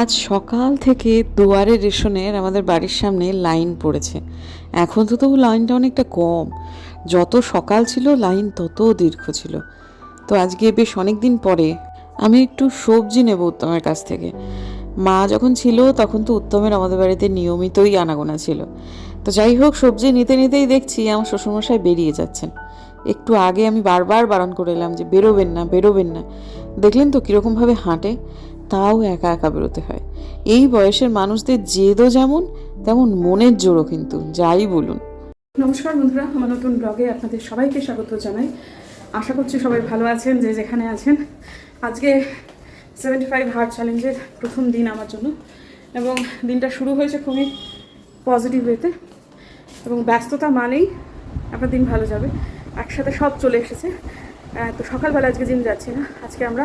আজ সকাল থেকে দুয়ারে রেশনের আমাদের বাড়ির সামনে লাইন পড়েছে। এখন তো তবু লাইনটা অনেকটা কম। যত সকাল ছিল, লাইন তত দীর্ঘ ছিল। তো আজকে বেশ অনেক দিন পরে আমি একটু সবজি নেব উত্তমের কাছ থেকে। মা যখন ছিল, তখন তো উত্তমের আমাদের বাড়িতে নিয়মিতই আনাগোনা ছিল। তো যাই হোক, সবজি নিতে নিতেই দেখছি আমার শ্বশুরমশাই বেরিয়ে যাচ্ছেন। একটু আগে আমি বারবার বারণ করে এলাম যে, বেরোবেন না বেরোবেন না। দেখলেন তো কীরকমভাবে হাঁটে। তাও একা একা বেরোতে হয়। এই বয়সের মানুষদের জেদও যেমন, তেমন মনের জোরও কিন্তু, যাই বলুন। নমস্কার বন্ধুরা, আমার নতুন ব্লগে আপনাদের সবাইকে স্বাগত জানাই। আশা করছি সবাই ভালো আছেন, যে যেখানে আছেন। আজকে সেভেন্টি ফাইভ হার্ট চ্যালেঞ্জের প্রথম দিন আমার জন্য, এবং দিনটা শুরু হয়েছে খুবই পজিটিভ ওয়েতে এবং ব্যস্ততা মানেই আপনার দিন ভালো যাবে। একসাথে সব চলে এসেছে। তো সকালবেলা আজকে জিম যাচ্ছি না। আজকে আমরা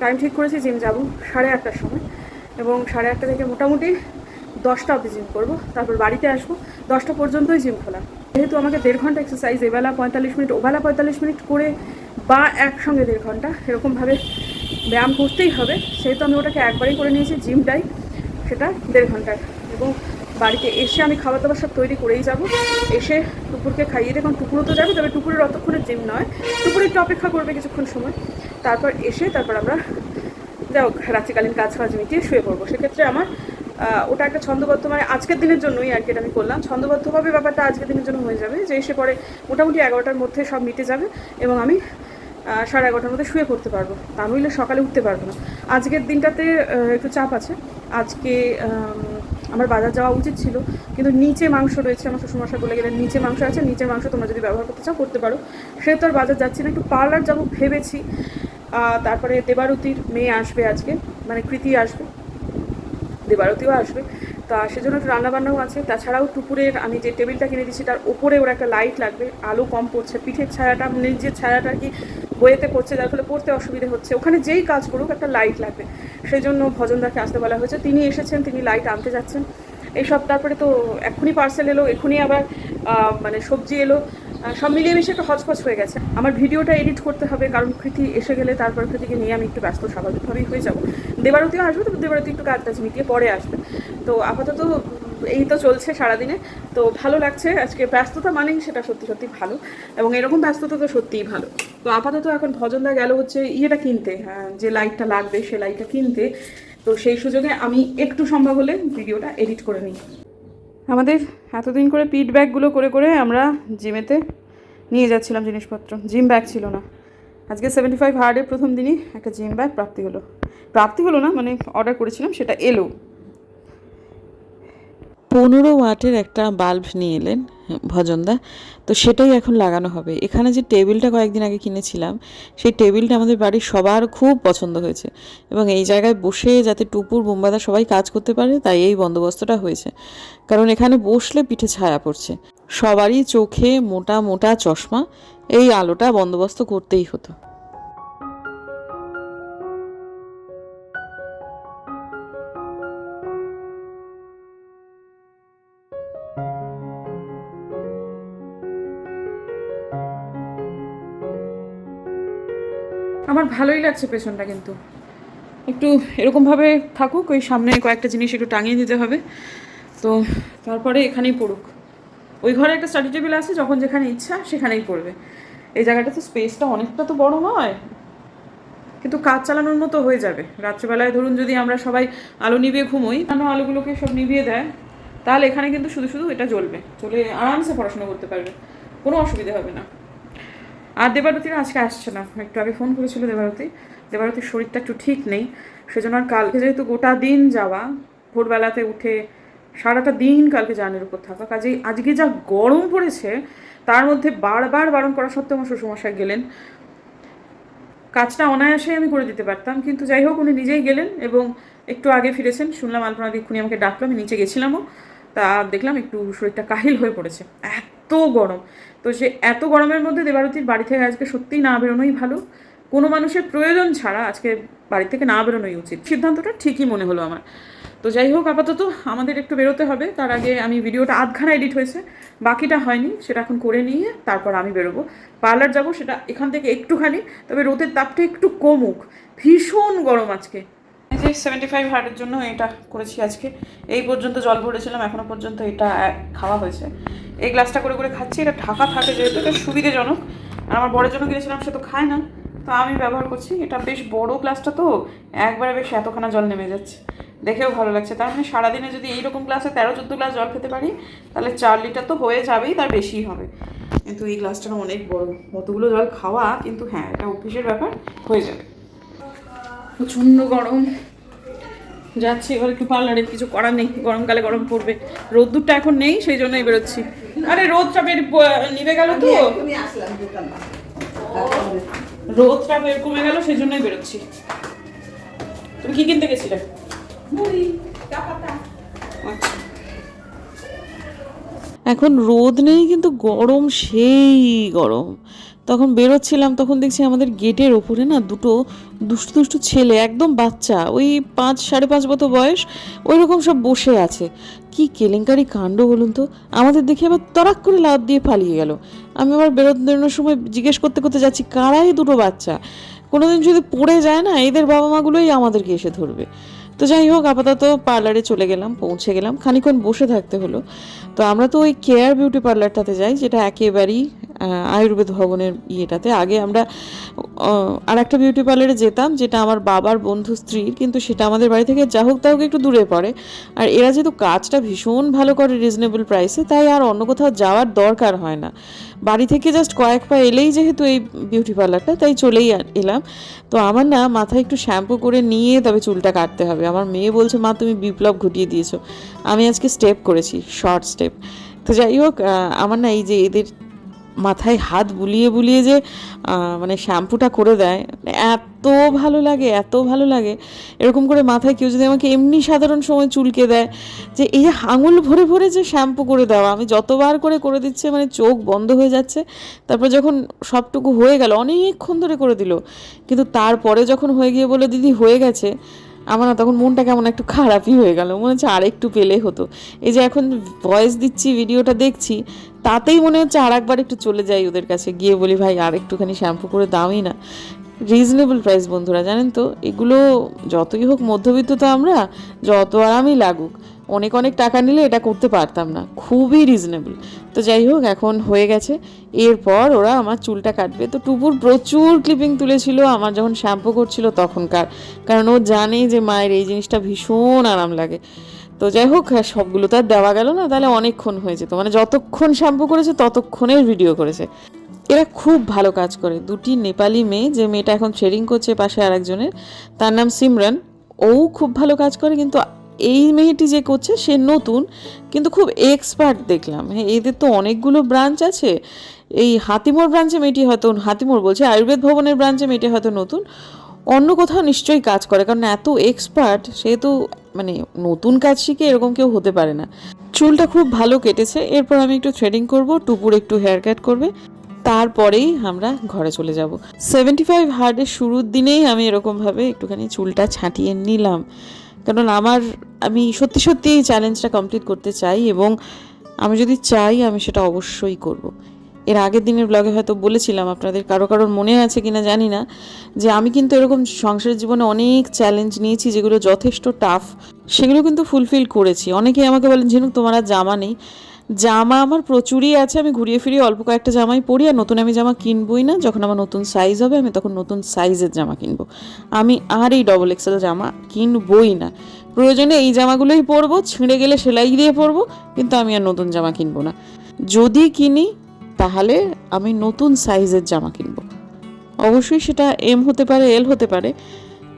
টাইম ঠিক করেছি জিম যাব সাড়ে আটটার সময়। এবং সাড়ে আটটা থেকে মোটামুটি দশটা অবধি জিম করব। তারপর বাড়িতে আসব, দশটা পর্যন্তই জিম খোলা। যেহেতু আমাকে দেড় ঘণ্টা এক্সারসাইজ এবেলা পঁয়তাল্লিশ মিনিট, ওবেলা পঁয়তাল্লিশ মিনিট করে বা একসঙ্গে দেড় ঘণ্টা, এরকমভাবে ব্যায়াম করতেই হবে। সেহেতু আমি ওটাকে একবারই করে নিয়েছি জিমটাই সেটা দেড় ঘণ্টার। এবং বাড়িতে এসে আমি খাবার দাবার সব তৈরি করেই যাব। এসে টুকুরকে খাইয়ে দিয়ে টুকুরও তো যাবে, তবে টুকুরের অতক্ষণের জিম নয়। টুকুর একটু অপেক্ষা করবে কিছুক্ষণ সময়। তারপর এসে তারপর আমরা যাই হোক, রাত্রিকালীন কাজ ফাজ মিটিয়ে শুয়ে পড়ব। সেক্ষেত্রে আমার ওটা একটা ছন্দবদ্ধ মানে আজকের দিনের জন্যই আর কি এটা আমি করলাম। ছন্দবদ্ধভাবে ব্যাপারটা আজকের দিনের জন্য হয়ে যাবে যে এসে পরে মোটামুটি এগারোটার মধ্যে সব মিটে যাবে এবং আমি সাড়ে এগারোটার মধ্যে শুয়ে পড়তে পারব। তা নইলে সকালে উঠতে পারব না। আজকের দিনটাতে একটু চাপ আছে। আজকে আমার বাজার যাওয়া উচিত ছিল, কিন্তু নিচে মাংস রয়েছে আমার শ্বশুরমশাই বলে গেলেন, নিচে মাংস আছে নিচের মাংস তোমরা যদি ব্যবহার করতে চাও করতে পারো। সে তো আর বাজার যাচ্ছি না, একটু পার্লার যাব ভেবেছি। তারপরে দেবারতির মেয়ে আসবে আজকে মানে কৃতি আসবে, দেবারতিও আসবে। তা সেজন্য একটু রান্নাবান্নাও আছে, তাছাড়াও টুকুরের আমি যে টেবিলটা কিনে দিচ্ছি তার ওপরে ওর একটা লাইট লাগবে, আলো কম পড়ছে, পিঠের ছায়াটা, নিজের ছায়াটা কি বইয়েতে পড়ছে, যার ফলে পড়তে অসুবিধে হচ্ছে। ওখানে যেই কাজ করুক, একটা লাইট লাগবে। সেই জন্য ভজনদাকে আসতে বলা হয়েছে। তিনি এসেছেন, তিনি লাইট আনতে যাচ্ছেন। এইসব তারপরে তো এক্ষুনি পার্সেল এলো, এক্ষুনি আবার মানে সবজি এলো। সব মিলিয়ে মিশে একটু হচপচ হয়ে গেছে। আমার ভিডিওটা এডিট করতে হবে, কারণ কৃতি এসে গেলে তারপর কৃতিকে নিয়ে আমি একটু ব্যস্ত, স্বাভাবিকভাবেই হয়ে যাব। দেবারতিও আসবে, তো দেবারতি একটু কাজ টাজ মিটিয়ে পরে আসবে। তো আপাতত এই তো চলছে সারাদিনে। তো ভালো লাগছে আজকে ব্যস্ততা মানেই সেটা সত্যি সত্যি ভালো। এবং এরকম ব্যস্ততা তো সত্যিই ভালো। তো আপাতত এখন ভজনদা গেল হচ্ছে ইয়েটা কিনতে হ্যাঁ, যে লাইটটা লাগবে সে লাইটটা কিনতে। তো সেই সুযোগে আমি একটু সম্ভব হলে ভিডিওটা এডিট করে নিই। আমাদের এতদিন করে পিট ব্যাগগুলো করে করে আমরা জিমেতে নিয়ে যাচ্ছিলাম জিনিসপত্র। জিম ব্যাগ ছিল না। আজকে সেভেন্টি ফাইভ হার্ডের প্রথম দিনই একটা জিম ব্যাগ প্রাপ্তি হলো। প্রাপ্তি হলো না মানে অর্ডার করেছিলাম সেটা এলো। পনেরো ওয়াটের একটা বাল্ব নিয়ে এলেন, ভজনদা। তো সেটাই এখন লাগানো হবে। এখানে যে টেবিলটা কয়েকদিন আগে কিনেছিলাম, সেই টেবিলটা আমাদের বাড়ির সবার খুব পছন্দ হয়েছে। এবং এই জায়গায় বসে যাতে টুপুর, বোম্বাদা সবাই কাজ করতে পারে, তাই এই বন্দোবস্তটা হয়েছে। কারণ এখানে বসলে পিঠে ছায়া পড়ছে। সবারই চোখে মোটা মোটা চশমা, এই আলোটা বন্দোবস্ত করতেই হতো। আমার ভালোই লাগছে পেছনটা কিন্তু। একটু এরকমভাবে থাকুক, ওই সামনে কয়েকটা জিনিস একটু টাঙিয়ে দিতে হবে। তো তারপরে এখানেই পড়ুক। ওই ঘরে একটা স্টাডি টেবিল আছে, যখন যেখানে ইচ্ছা সেখানেই পড়বে। এই জায়গাটা তো স্পেসটা অনেকটা তো বড় নয়, কিন্তু কাজ চালানোর মতো হয়ে যাবে। রাত্রেবেলায় ধরুন যদি আমরা সবাই আলো নিভিয়ে ঘুমোই কেন আলোগুলোকে সব নিভিয়ে দেয়, তাহলে এখানে কিন্তু শুধু শুধু এটা জ্বলবে। চলে আরামসে পড়াশোনা করতে পারবে। কোনো অসুবিধা হবে না। আর দেবারতীরা আজকে আসছে না। একটু আগে ফোন করেছিল দেবারতী। দেবারতীর শরীরটা একটু ঠিক নেই, সেজন্য আর কালকে যেহেতু গোটা দিন যাওয়া, ভোরবেলাতে উঠে সারাটা দিন কালকে জানের উপর থাকা, কাজেই আজকে যা গরম পড়েছে, তার মধ্যে বারবার বারণ করা সত্ত্বেও আমার শ্বশুরমশাই গেলেন। কাজটা অনায়াসে আমি করে দিতে পারতাম, কিন্তু যাই হোক উনি নিজেই গেলেন এবং একটু আগে ফিরেছেন। শুনলাম আলপনা এক্ষুনি আমাকে ডাকলো, আমি নিচে গেছিলামও। তা দেখলাম একটু শরীরটা কাহিল হয়ে পড়েছে। এত গরম। তো সে এত গরমের মধ্যে দেবারতীর বাড়ি থেকে আজকে সত্যিই না বেরোনোই ভালো। কোনো মানুষের প্রয়োজন ছাড়া আজকে বাড়ি থেকে না বেরোনোই উচিত। সিদ্ধান্তটা ঠিকই মনে হলো আমার। তো যাই হোক, আপাতত আমাদের একটু বেরোতে হবে। তার আগে আমি ভিডিওটা আধখানা এডিট হয়েছে। বাকিটা হয়নি, সেটা এখন করে নিয়ে তারপর আমি বেরোবো। পার্লার যাব সেটা এখান থেকে একটুখানি, তবে রোদের তাপটা একটু কমুক। ভীষণ গরম আজকে। যে সেভেন্টি ফাইভ হার্টের জন্য এটা করেছি আজকে। এই পর্যন্ত জল ভরেছিলাম এখনও পর্যন্ত এটা খাওয়া হয়েছে। এই গ্লাসটা করে করে খাচ্ছি, এটা ঢাকা থাকে যেহেতু, এটা সুবিধাজনক। আর আমার বড়ের জন্য কিনেছিলাম, সে তো খায় না। তো আমি ব্যবহার করছি, এটা বেশ বড় গ্লাসটা তো, একবারে বেশ এতখানা জল নেমে যাচ্ছে। দেখেও ভালো লাগছে। তার মানে সারাদিনে যদি এইরকম গ্লাসে তেরো চোদ্দ গ্লাস জল খেতে পারি, তাহলে চার লিটার তো হয়ে যাবেই, তার বেশি হবে। কিন্তু এই গ্লাসটা অনেক বড় অতগুলো জল খাওয়া, কিন্তু হ্যাঁ এটা অভ্যেসের ব্যাপার, হয়ে যাবে। প্রচণ্ড গরম। যাচ্ছি এবার একটু পার্লারে কিছু করার নেই গরমকালে গরম পড়বে। রোদ্দুরটা এখন নেই সেই জন্যই বেরোচ্ছি। আরে রোদটা বের নিভে গেল তো? রোদটা বের কমে গেল সেই জন্যই বেরোচ্ছি। তুমি কি কিনতে গেছিলে? আচ্ছা। এখন রোদ নেই কিন্তু গরম সেই গরম। তখন বেরোচ্ছিলাম, তখন দেখছি আমাদের গেটের ওপরে না দুটো দুষ্টু দুষ্টু ছেলে, একদম বাচ্চা, ওই পাঁচ, সাড়ে পাঁচ বছর বয়স ওই রকম সব বসে আছে। কি কেলেঙ্কারি কাণ্ড বলুন তো? আমাদের দেখে আবার তরাক করে লাভ দিয়ে পালিয়ে গেল। আমি আবার বেরোনোর সময় জিজ্ঞেস করতে করতে যাচ্ছি, কারাই দুটো বাচ্চা? কোনোদিন যদি পড়ে যায় না, এদের বাবা মাগুলোই আমাদেরকে এসে ধরবে। তো যাই হোক, আপাতত পার্লারে চলে গেলাম, পৌঁছে গেলাম। খানিক্ষণ বসে থাকতে হলো। তো আমরা তো ওই কেয়ার বিউটি পার্লারটাতে যাই, যেটা একেবারেই আয়ুর্বেদ ভবনের ইয়েটাতে। আগে আমরা আর একটা বিউটি পার্লারে যেতাম, যেটা আমার বাবার বন্ধু স্ত্রীর, কিন্তু সেটা আমাদের বাড়ি থেকে যা হোক তা হোক একটু দূরে পড়ে। আর এরা যেহেতু কাজটা ভীষণ ভালো করে রিজনেবল প্রাইসে তাই আর অন্য কোথাও যাওয়ার দরকার হয় না। বাড়ি থেকে জাস্ট কয়েক পা এলেই যেহেতু এই বিউটি পার্লারটা তাই চলেই এলাম। তো আমার না মাথায় একটু শ্যাম্পু করে নিয়ে তবে চুলটা কাটতে হবে। আমার মেয়ে বলছে, মা, তুমি বিপ্লব ঘটিয়ে দিয়েছ। আমি আজকে স্টেপ করেছি শর্ট স্টেপ তো যাই হোক আমার না এই যে এদের মাথায় হাত বুলিয়ে বুলিয়ে যে মানে শ্যাম্পুটা করে দেয় এত ভালো লাগে, এত ভালো লাগে। এরকম করে মাথায় কেউ যদি আমাকে এমনি সাধারণ সময় চুলকে দেয়, যে এই যে আঙুল ভরে ভরে যে শ্যাম্পু করে দেওয়া, আমি যতবার করে করে দিচ্ছে মানে চোখ বন্ধ হয়ে যাচ্ছে। তারপর যখন সবটুকু হয়ে গেল, অনেকক্ষণ ধরে করে দিল। কিন্তু তারপরে যখন হয়ে গিয়ে বলে দিদি, হয়ে গেছে। আমার তখন মনটা কেমন একটু খারাপই হয়ে গেল। মনে হচ্ছে আর একটু পেলে হতো। এই যে এখন ভয়েস দিচ্ছি, ভিডিওটা দেখছি, তাতেই মনে হচ্ছে আর একবার একটু চলে যাই ওদের কাছে। গিয়ে বলি, ভাই, আর একটুখানি শ্যাম্পু করে দামই না। রিজনেবল প্রাইস বন্ধুরা, জানেন তো? এগুলো যতই হোক মধ্যবিত্ত তো আমরা, যত আরামই লাগুক। অনেক অনেক টাকা নিলে এটা করতে পারতাম না। খুবই রিজনেবল তো যাই হোক এখন হয়ে গেছে। এরপর ওরা আমার চুলটা কাটবে। তো টুপুর প্রচুর ক্লিপিং তুলেছিল আমার যখন শ্যাম্পু করছিল তখনকার। কারণ ও জানে যে মায়ের এই জিনিসটা ভীষণ আরাম লাগে। তো যাই হোক হ্যাঁ, সবগুলো তো আর দেওয়া গেল না তাহলে অনেকক্ষণ হয়ে যেত মানে যতক্ষণ শ্যাম্পু করেছে ততক্ষণের ভিডিও করেছে। এরা খুব ভালো কাজ করে। দুটি নেপালি মেয়ে যে মেয়েটা এখন ট্রেডিং করছে পাশে আরেকজনের তার নাম সিমরান। ও খুব ভালো কাজ করে কিন্তু এই মেয়েটি যে করছে, সে নতুন, কিন্তু খুব এক্সপার্ট দেখলাম। হ্যাঁ এদের তো অনেকগুলো ব্রাঞ্চ আছে। এই হাতিমোড় ব্রাঞ্চে মেয়েটি হয়তো হাতিমোড় বলছে, আয়ুর্বেদ ভবনের ব্রাঞ্চে মেয়েটি হয়তো নতুন। অন্য কোথাও নিশ্চয়ই কাজ করে, কারণ এত এক্সপার্ট সে তো মানে নতুন কাজ শিখে এরকম কেউ হতে পারে না। চুলটা খুব ভালো কেটেছে, এরপর আমি একটু থ্রেডিং করব, টুপুর একটু হেয়ার কাট করবে। তারপরেই আমরা ঘরে চলে যাব। সেভেন্টি ফাইভ হার্ডের শুরুর দিনেই আমি এরকমভাবে একটুখানি চুলটা ছাঁটিয়ে নিলাম। কারণ আমার, আমি সত্যি সত্যি এই চ্যালেঞ্জটা কমপ্লিট করতে চাই এবং আমি যদি চাই, আমি সেটা অবশ্যই করব। এর আগের দিনের ব্লগে হয়তো বলেছিলাম, আপনাদের কারও কারোর মনে আছে কিনা জানি না, যে আমি কিন্তু এরকম সংসার জীবনে অনেক চ্যালেঞ্জ নিয়েছি যেগুলো যথেষ্ট টাফ সেগুলো কিন্তু ফুলফিল করেছি অনেকেই আমাকে বলেন, ঝিনুক, তোমার আর জামা নেই জামা আমার প্রচুরই আছে, আমি ঘুরিয়ে ফিরিয়ে অল্প কয়েকটা জামাই পরি, আর নতুন আমি জামা কিনবই না। যখন আমার নতুন সাইজ হবে, আমি তখন নতুন সাইজের জামা কিনবো। আমি আর এই ডবল এক্সেল জামা কিনবই না। প্রয়োজনে এই জামাগুলোই পরবো, ছিঁড়ে গেলে সেলাই দিয়ে পরবো, কিন্তু আমি আর নতুন জামা কিনবো না। যদি কিনি, তাহলে আমি নতুন সাইজের জামা কিনবো। অবশ্যই সেটা এম হতে পারে এল হতে পারে,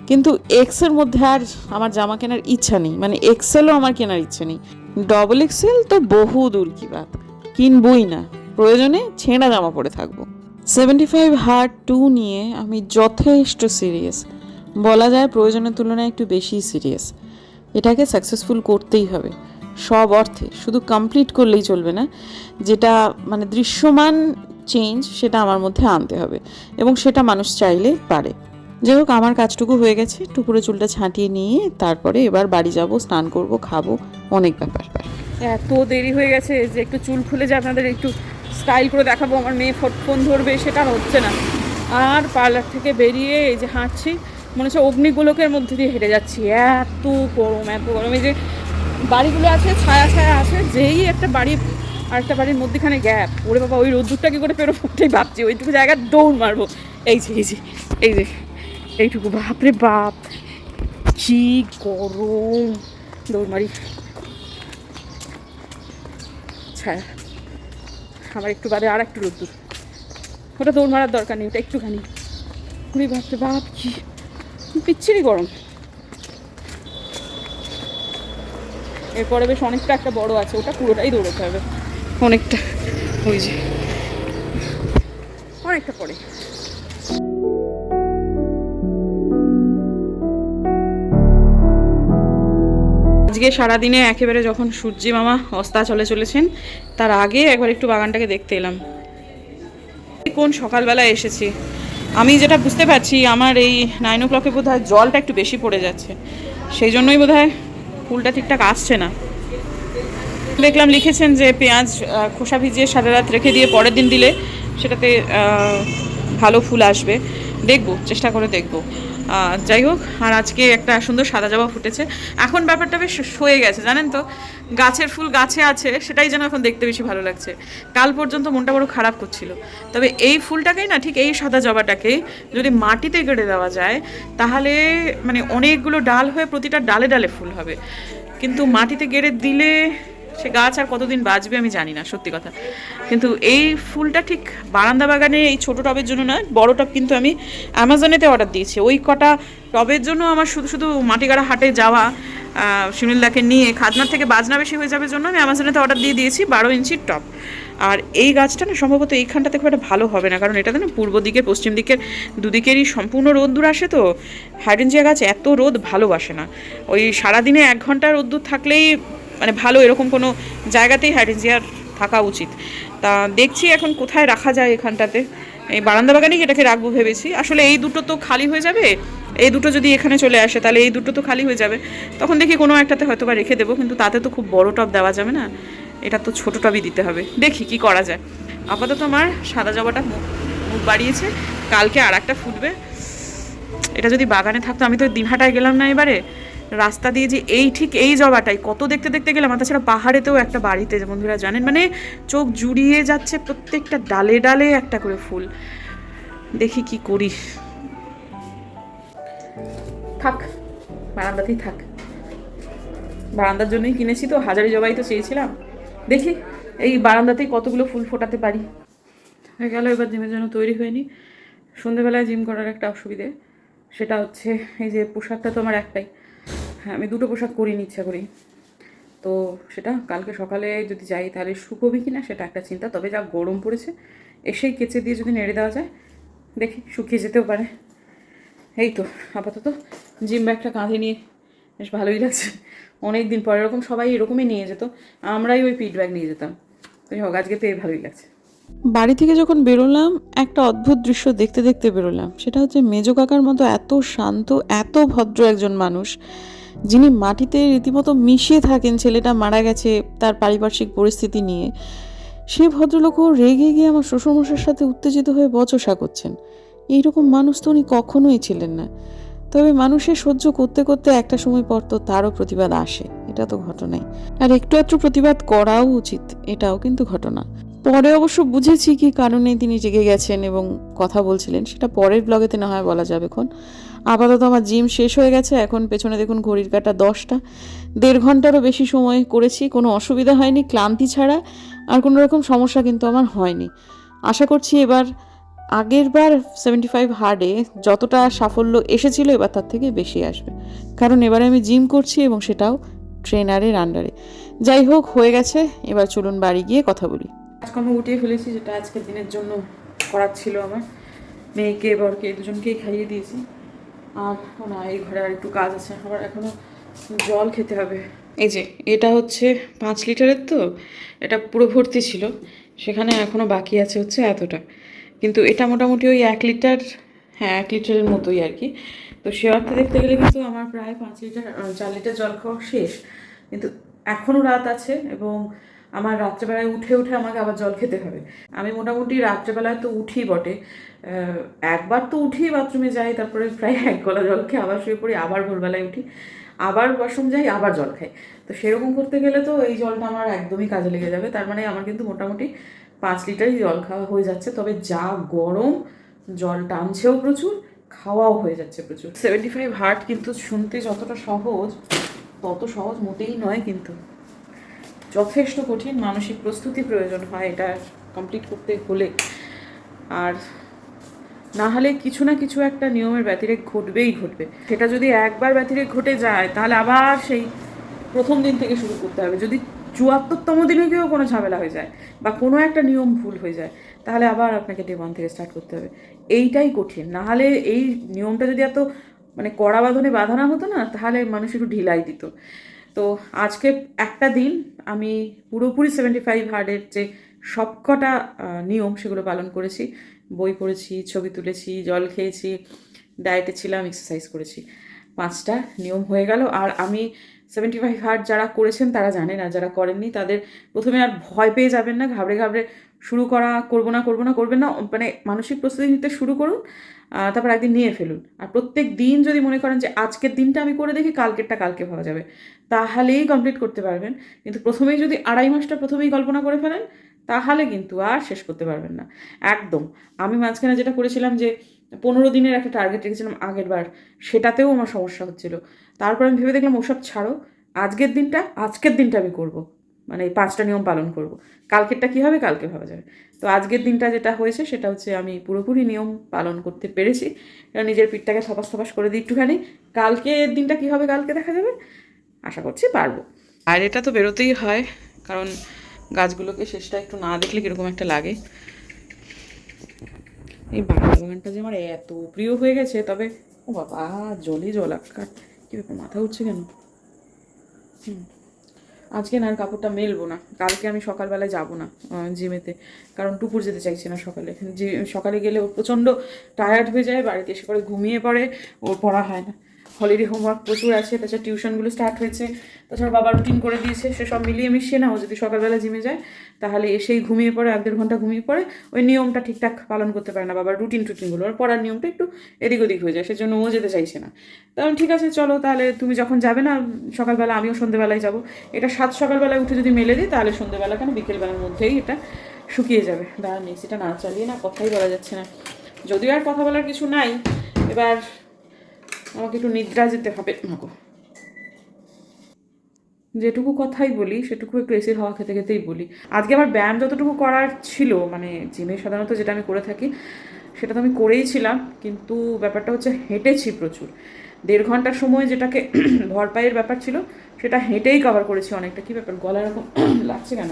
কিন্তু এক্সের মধ্যে আর আমার জামা কেনার ইচ্ছা নেই। মানে এক্সেলও আমার কেনার ইচ্ছে নেই। ডবল এক্সেল তো বহু দূর কি বাত? কিনবই না। প্রয়োজনে ছেঁড়া জামা পরে থাকব। সেভেন্টি ফাইভ হার্ট টু নিয়ে আমি যথেষ্ট সিরিয়াস বলা যায় প্রয়োজনের তুলনায় একটু বেশি সিরিয়াস এটাকে সাকসেসফুল করতেই হবে। সব অর্থে, শুধু কমপ্লিট করলেই চলবে না। যেটা মানে দৃশ্যমান চেঞ্জ সেটা আমার মধ্যে আনতে হবে। এবং সেটা মানুষ চাইলে পারে। যাই হোক, আমার কাজটুকু হয়ে গেছে। টুকুরে চুলটা ছাঁটিয়ে নিয়ে তারপরে এবার বাড়ি যাব, স্নান করব, খাব, অনেক ব্যাপার। এত দেরি হয়ে গেছে যে একটু চুল খুলে যে আপনাদের একটু স্টাইল করে দেখাবো, আমার মেয়ে ফোন ধরবে, সেটা হচ্ছে না। আর পার্লার থেকে বেরিয়ে এই যে হাঁটছি, মনে হচ্ছে অগ্নিগোলকের মধ্যে দিয়ে হেঁটে যাচ্ছি। এত গরম এত গরম। এই যে বাড়িগুলো আছে, ছায়া ছায়া আছে, যেই একটা বাড়ি আর একটা বাড়ির মধ্যেখানে গ্যাপ। ওরে বাবা, ওই রোদ্দুরটা কি করে পেরো ওটাই ভাবছি, ওইটুকু জায়গায় দৌড় মারবো। এই যে এই যে এই যে। এইটুকু, বাপরে বাপ। কি গরম। দৌড় মারি। ছায়া আবার একটু বাদে আর একটু রোদ্দুর। ওটা দৌড় মারার দরকার নেই, ওটা একটুখানি। ওরে বাপরে বাপ, কি পিচ্ছিরি গরম। এরপরে বেশ অনেকটা একটা বড় আছে, ওটা পুরোটাই দৌড়াতে হবে। অনেকটা, ওই যে। অনেকটা পরে। আজকে সারাদিনে একেবারে যখন সূর্যি মামা অস্তা চলে চলেছেন, তার আগে একবার একটু বাগানটাকে দেখতে এলাম। কোন সকালবেলা এসেছি? আমি যেটা বুঝতে পারছি, আমার এই নাইন ও ক্লকে বোধ হয় জলটা একটু বেশি পড়ে যাচ্ছে। সেই জন্যই বোধ হয় ফুলটা ঠিকঠাক আসছে না। দেখলাম লিখেছেন যে পেঁয়াজ খোসা ভিজিয়ে সারা রাত রেখে দিয়ে পরের দিন দিলে সেটাতে ভালো ফুল আসবে। দেখব, চেষ্টা করে দেখব। যাই হোক, আর আজকে একটা সুন্দর সাদা জবা ফুটেছে। এখন ব্যাপারটা বেশ হয়ে গেছে, জানেন তো? গাছের ফুল গাছে আছে, সেটাই যেন এখন দেখতে বেশি ভালো লাগছে। কাল পর্যন্ত মনটা বড় খারাপ করছিল। তবে এই ফুলটাকেই না, ঠিক এই সাদা জবাটাকে যদি মাটিতে গেড়ে দেওয়া যায়, তাহলে মানে অনেকগুলো ডাল হয়ে প্রতিটা ডালে ডালে ফুল হবে। কিন্তু মাটিতে গেড়ে দিলে সে গাছ আর কতদিন বাঁচবে আমি জানি না, সত্যি কথা। কিন্তু এই ফুলটা ঠিক বারান্দা বাগানে এই ছোট টবের জন্য না বড় টব কিন্তু আমি অ্যামাজনেতে অর্ডার দিয়েছি। ওই কটা টবের জন্য আমার শুধু শুধু মাটিগাড়া হাটে যাওয়া সুনীলদাকে নিয়ে খাজনার থেকে বাজনা বেশি হয়ে যাবে জন্য আমি অ্যামাজনেতে অর্ডার দিয়ে দিয়েছি বারো ইঞ্চির টব। আর এই গাছটা না সম্ভবত এইখানটাতে খুব একটা ভালো হবে না, কারণ এটাতে না পূর্ব দিকের পশ্চিম দিকের দুদিকেরই সম্পূর্ণ রোদ্দুর আসে তো হাইডেনজিয়া গাছ এত রোদ ভালোবাসে না। ওই সারাদিনে এক ঘণ্টা রোদ্দুর থাকলেই মানে ভালো এরকম কোনো জায়গাতেই হাইডেনজিয়ার থাকা উচিত। তা দেখছি এখন কোথায় রাখা যায় এখানটাতে। এই বারান্দা বাগানেই এটাকে রাখব ভেবেছি। আসলে এই দুটো তো খালি হয়ে যাবে। এই দুটো যদি এখানে চলে আসে, তাহলে এই দুটো তো খালি হয়ে যাবে। তখন দেখি কোনো একটাতে হয়তো বা রেখে দেবো, কিন্তু তাতে তো খুব বড় টব দেওয়া যাবে না। এটা তো ছোটো টবই দিতে হবে। দেখি কি করা যায়। আপাতত আমার সাদা জবাটা মুখ মুখ বাড়িয়েছে। কালকে আর একটা ফুটবে। এটা যদি বাগানে থাকতো, আমি তো দিনহাটায় গেলাম না এবারে। রাস্তা দিয়ে যে এই ঠিক এই জবাটাই কত দেখতে দেখতে গেলাম তাছাড়া পাহাড়েতেও একটা বাড়িতে, যে বন্ধুরা জানেন মানে চোখ জুড়িয়ে যাচ্ছে প্রত্যেকটা ডালে ডালে একটা করে ফুল। দেখি কি করি। থাক, বারান্দাতেই থাক। বারান্দার জন্যই কিনেছি তো, হাজারি জবাই তো চেয়েছিলাম। দেখি, এই বারান্দাতেই কতগুলো ফুল ফোটাতে পারি। হয়ে গেল, এবার জিমের জন্য তৈরি হয়নি সন্ধেবেলায় জিম করার একটা অসুবিধে, সেটা হচ্ছে এই যে পোশাকটা তো আমার একটাই। হ্যাঁ আমি দুটো পোশাক করিনি, ইচ্ছা করি তো সেটা কালকে সকালে যদি যাই তাহলে শুকোবে কি না সেটা একটা চিন্তা, তবে যা গরম পড়েছে, এসেই কেচে দিয়ে যদি নেড়ে দেওয়া যায়, দেখি শুকিয়ে যেতেও পারে। এই তো, আপাতত জিম ব্যাগটা কাঁধে নিয়ে বেশ ভালোই লাগছে। অনেক দিন পর, এরকম সবাই এরকমই নিয়ে যেত, আমরাই ওই পিট ব্যাগ নিয়ে যেতাম। তো হোক, আজকে পেয়ে ভালোই লাগছে। বাড়ি থেকে যখন বেরোলাম, একটা অদ্ভুত দৃশ্য দেখতে দেখতে বেরোলাম। সেটা হচ্ছে মেজো কাকার মতো এত শান্ত, এত ভদ্র একজন মানুষ। যিনি মাটিতে রীতিমতো মিশিয়ে থাকেন, ছেলেটা মারা গেছে তার পারিপার্শ্বিক পরিস্থিতি নিয়ে। সে ভদ্রলোকও রেগে গিয়ে আমার শ্বশুরমশার সাথে উত্তেজিত হয়ে বচসা করছেন। এইরকম মানুষ তো উনি কখনোই ছিলেন না। তবে মানুষের সহ্য করতে করতে একটা সময় পর তো তারও প্রতিবাদ আসে, এটা তো ঘটনাই। আর একটু একটু প্রতিবাদ করাও উচিত, এটাও কিন্তু ঘটনা। পরে অবশ্য বুঝেছি কি কারণে তিনি জেগে গেছেন এবং কথা বলছিলেন, সেটা পরের ব্লগেতে না হয় বলা যাবে এখন। আপাতত আমার জিম শেষ হয়ে গেছে, এখন পেছনে দেখুন ঘড়ির কাটা দশটা। দেড় ঘন্টারও বেশি সময় করেছি, কোনো অসুবিধা হয়নি, ক্লান্তি ছাড়া আর কোনো রকম সমস্যা কিন্তু আমার হয়নি। আশা করছি এবার আগের বার সেভেন্টি ফাইভ হার্ডে যতটা সাফল্য এসেছিল এবার তার থেকে বেশি আসবে। কারণ এবারে আমি জিম করছি এবং সেটাও ট্রেনারের আন্ডারে যাই হোক, হয়ে গেছে, এবার চলুন বাড়ি গিয়ে কথা বলি। কাজকর্ম গুটিয়ে ফেলেছি, যেটা আজকের দিনের জন্য করার ছিল আমার। মেয়েকে, বরকে, দুজনকেই খাইয়ে দিয়েছি। আর না এই ঘরে আর একটু কাজ আছে। আবার এখনও জল খেতে হবে। এই যে, এটা হচ্ছে পাঁচ লিটারের তো, এটা পুরো ভর্তি ছিল। সেখানে এখনও বাকি আছে হচ্ছে এতটা। কিন্তু এটা মোটামুটি ওই এক লিটার হ্যাঁ এক লিটারের মতোই আর কি। তো সে অর্থে দেখতে গেলে কিন্তু আমার প্রায় পাঁচ লিটার, চার লিটার জল খাওয়া শেষ। কিন্তু এখনও রাত আছে এবং আমার রাত্রেবেলায় উঠে উঠে আমাকে আবার জল খেতে হবে। আমি মোটামুটি রাত্রেবেলায় তো উঠি বটে। একবার তো উঠি, বাথরুমে যাই, তারপরে প্রায় এক গলা জল খেয়ে আবার শুয়ে পড়ি, আবার ভোরবেলায় উঠি, আবার ওয়াশরুম যাই, আবার জল খাই। তো সেরকম করতে গেলে তো এই জলটা আমার একদমই কাজে লেগে যাবে। তার মানে আমার কিন্তু মোটামুটি পাঁচ লিটারই জল খাওয়া হয়ে যাচ্ছে। তবে যা গরম, জল টানছেও প্রচুর, খাওয়াও হয়ে যাচ্ছে প্রচুর। সেভেন্টি ফাইভ হার্ট কিন্তু শুনতে যতটা সহজ, তত সহজ মোটেই নয় কিন্তু। যথেষ্ট কঠিন মানসিক প্রস্তুতি প্রয়োজন হয় এটা কমপ্লিট করতে হলে। আর না হলে কিছু না কিছু একটা নিয়মের ব্যতিরেক ঘটবেই ঘটবে। সেটা যদি একবার ব্যতিরেক ঘটে যায়, তাহলে আবার সেই প্রথম দিন থেকে শুরু করতে হবে। যদি চুয়াত্তরতম দিনে গিয়েও কোনো ঝামেলা হয়ে যায় বা কোনো একটা নিয়ম ভুল হয়ে যায়, তাহলে আবার আপনাকে ডে ওয়ান থেকে স্টার্ট করতে হবে। এইটাই কঠিন। না হলে এই নিয়মটা যদি এত মানে কড়া বাঁধনে বাঁধানো হতো না, তাহলে মানুষ একটু ঢিলাই দিত। তো আজকে একটা দিন আমি পুরোপুরি সেভেন্টি ফাইভ হার্ডের যে সবকটা নিয়ম সেগুলো পালন করেছি। বই পড়েছি, ছবি তুলেছি, জল খেয়েছি ডায়েটে ছিলাম এক্সারসাইজ করেছি। পাঁচটা নিয়ম হয়ে গেল। আর আমি সেভেন্টি ফাইভ হার্ড যারা করেছেন তারা জানেন, আর যারা করেননি তাদের প্রথমে আর ভয় পেয়ে যাবেন না, ঘাবড়ে ঘাবড়ে শুরু করা, করব না করব না, করবেন না মানে মানসিক প্রস্তুতি নিতে শুরু করুন তারপর একদিন নিয়ে ফেলুন। আর প্রত্যেক দিন যদি মনে করেন যে আজকের দিনটা আমি করে দেখি, কালকেরটা কালকে পাওয়া যাবে, তাহলেই কমপ্লিট করতে পারবেন। কিন্তু প্রথমেই যদি আড়াই মাসটা প্রথমেই কল্পনা করে ফেলেন, তাহলে কিন্তু আর শেষ করতে পারবেন না। একদম। আমি মাঝখানে যেটা করেছিলাম যে পনেরো দিনের একটা টার্গেট রেখেছিলাম আগের বার, সেটাতেও আমার সমস্যা হচ্ছিল। তারপর আমি ভেবে দেখলাম ওসব ছাড়ো, আজকের দিনটা আজকের দিনটা আমি করব। মানে এই পাঁচটা নিয়ম পালন করব। কালকেরটা কী হবে কালকে ভাবা যাবে। তো আজকের দিনটা যেটা হয়েছে, সেটা হচ্ছে আমি পুরোপুরি নিয়ম পালন করতে পেরেছি। নিজের পিঠটাকে থপাস থপাস করে দিই একটুখানি। কালকের দিনটা কী হবে কালকে দেখা যাবে? আশা করছি পারব। আর এটা তো বেরোতেই হয়, কারণ গাছগুলোকে শেষটা একটু না দেখলে কীরকম একটা লাগে। এই বাগান বাগানটা যে আমার এত প্রিয় হয়ে গেছে, তবে ও বাবা, জলে জল কাট কী ব্যাপার, মাথা উঠছে কেন? হুম। আজকে না আর কাপড়টা মেলবো না। কালকে আমি সকালবেলায় যাব না জিমেতে। কারণ টুপুর যেতে চাইছি না সকালে। সকালে গেলে ও প্রচণ্ড টায়ার্ড হয়ে যায়, বাড়িতে এসে পরে ঘুমিয়ে পড়ে, ওর পড়া হয় না। হলিডে হোমওয়ার্ক প্রচুর আছে, তাছাড়া টিউশনগুলো স্টার্ট হয়েছে, তাছাড়া বাবা রুটিন করে দিয়েছে, সে সব মিলিয়ে মিশিয়ে না ও যদি সকালবেলা জিমে যায়, তাহলে এসেই ঘুমিয়ে পড়ে, এক দেড় ঘণ্টা ঘুমিয়ে পড়ে, ওই নিয়মটা ঠিকঠাক পালন করতে পারে না বাবার রুটিন টুটিনগুলো ওর পড়ার নিয়মটা একটু এদিক ওদিক হয়ে যায়, সেজন্য ও যেতে চাইছে না। তখন ঠিক আছে, চলো তাহলে তুমি যখন যাবে না, সকালবেলা আমিও সন্ধেবেলায় যাব, এটা সাত সকালবেলায় উঠে যদি মেলে দিই, তাহলে সন্ধেবেলা কেন বিকেলবেলার মধ্যেই এটা শুকিয়ে যাবে। দাঁড়া মিক্সিটা না চালিয়ে না, কথাই বলা যাচ্ছে না। যদিও আর কথা বলার কিছু নাই, এবার আমাকে একটু নিদ্রা যেতে হবে। মাগো যেটুকু কথাই বলি, সেটুকু একটু এসির হাওয়া খেতে খেতেই বলি। আজকে আমার ব্যায়াম যতটুকু করার ছিল মানে জিমে সাধারণত যেটা আমি করে থাকি, সেটা তো আমি করেই ছিলাম, কিন্তু ব্যাপারটা হচ্ছে হেঁটেছি প্রচুর। দেড় ঘণ্টার সময় যেটাকে ভরপাইয়ের ব্যাপার ছিল, সেটা হেঁটেই কভার করেছি অনেকটা। কী ব্যাপার, গলা এরকম লাগছে কেন?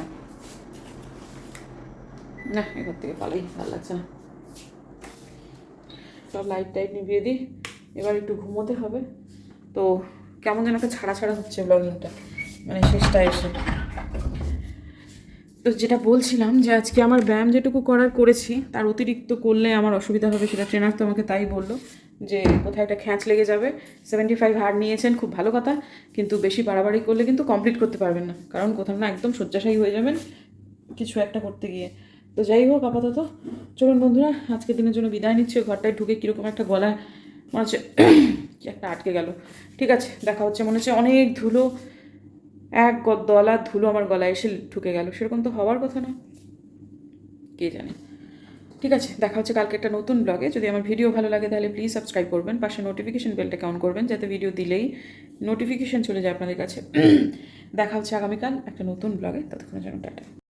না, এখান থেকে পালাই, ভালো লাগছে না। সব লাইট টাইট নিভিয়ে দিই। এবার একটু ঘুমোতে হবে। তো কেমন যেন একটা ছাড়া ছাড়া হচ্ছে ব্লগিংটা। মানে শেষটা এসে। তো যেটা বলছিলাম যে আজকে আমার ব্যায়াম যেটুকু করার করেছি, তার অতিরিক্ত করলে আমার অসুবিধা হবে সেটা ট্রেনার তো আমাকে তাই বলল যে কোথায় একটা খ্যাঁচ লেগে যাবে। সেভেন্টি ফাইভ হার নিয়েছেন, খুব ভালো কথা। কিন্তু বেশি বাড়াবাড়ি করলে কিন্তু কমপ্লিট করতে পারবেন না। কারণ কোথাও না একদম শয্যাশায়ী হয়ে যাবেন কিছু একটা করতে গিয়ে। তো যাই হোক, আপাতত চলুন বন্ধুরা, আজকের দিনের জন্য বিদায় নিচ্ছি। ঘরটায় ঢুকে কীরকম একটা গলায় মনে হচ্ছে একটা আটকে গেল। ঠিক আছে দেখা হচ্ছে। মনে হচ্ছে অনেক ধুলো এক দলা ধুলো আমার গলায় এসে ঢুকে গেল। সেরকম তো হওয়ার কথা না কে জানে। ঠিক আছে দেখা হচ্ছে কালকে একটা নতুন ব্লগে যদি আমার ভিডিও ভালো লাগে তাহলে প্লিজ সাবস্ক্রাইব করবেন। পাশে নোটিফিকেশন বেলটাকে অন করবেন যাতে ভিডিও দিলেই নোটিফিকেশন চলে যায় আপনাদের কাছে। দেখা হচ্ছে আগামীকাল একটা নতুন ব্লগে ততক্ষণের জন্য টাটা।